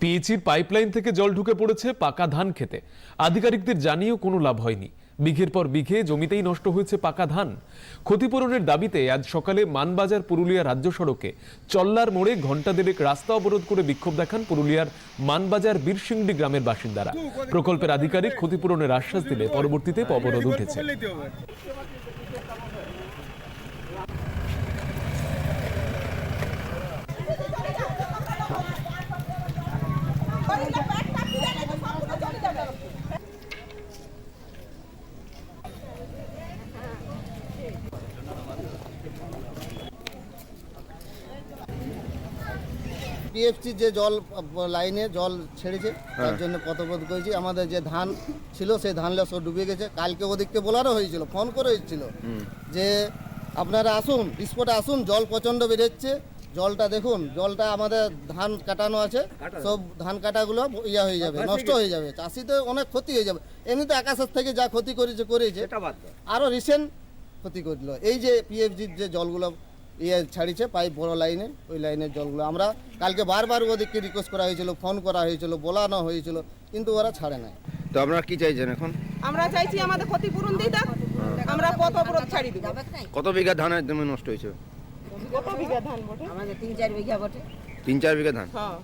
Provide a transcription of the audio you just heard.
পিএইচির pipeline থেকে জল ঢুকে পড়েছে পাকা ধান খেতে। আধিকারিকদের জানিয়েও কোনো লাভ হয়নি। বিঘের পর বিঘে জমিতেই নষ্ট হয়েছে পাকা ধান। ক্ষতিপূরণের দাবিতে আজ সকালে মানবাজার পুরুলিয়া রাজ্য সড়কে চল্লার মোড়ে ঘণ্টা দেড়েক রাস্তা অবরোধ করে বিক্ষোভ দেখান পুরুলিয়ার মানবাজার বীরসিংডি গ্রামের বাসিন্দারা। প্রকল্পের আধিকারিক ক্ষতিপূরণের আশ্বাস দিলে পরবর্তীতে অবরোধ উঠেছে। পিএফসি যে জল লাইনে জল ছেড়েছে তার জন্য পথবোধ করেছি। আমাদের যে ধান ছিল সেই ধানগুলো সব ডুবে গেছে। কালকে ওদিককে বলারও হয়েছিল ফোন করে হয়েছিল যে আপনারা আসুন স্পটে আসুন জল প্রচণ্ড বেরোচ্ছে। জলটা দেখুন জলটা আমাদের ধান কাটানো আছে। সব ধান কাটাগুলো ইয়া হয়ে যাবে নষ্ট হয়ে যাবে। চাষিতে অনেক ক্ষতি হয়ে যাবে। এমনিতে আকাশের থেকে যা ক্ষতি করেছে করেছে। আরও রিসেন্ট ক্ষতি করল। এই যে পিএফজির যে জলগুলো ইয়ে ছাড়িছে পাইপ বড় লাইনে ওই লাইনের জলগুলো। আমরা কালকে বারবার ওদেরকে রিকোয়েস্ট করা হয়েছিল ফোন করা হয়েছিল বলানো হয়েছিল কিন্তু ওরা ছাড়ে নাই। তো আপনারা কি চাইছেন এখন? আমরা চাইছি আমাদের ক্ষতিপূরণ দিই দাও আমরা কত অবরোধ ছাড়ি দিব। কত বিঘা ধান জমি নষ্ট হয়েছে? কত বিঘা ধান বটে? আমাদের তিন চার বিঘা বটে। তিন চার বিঘা ধান? হ্যাঁ।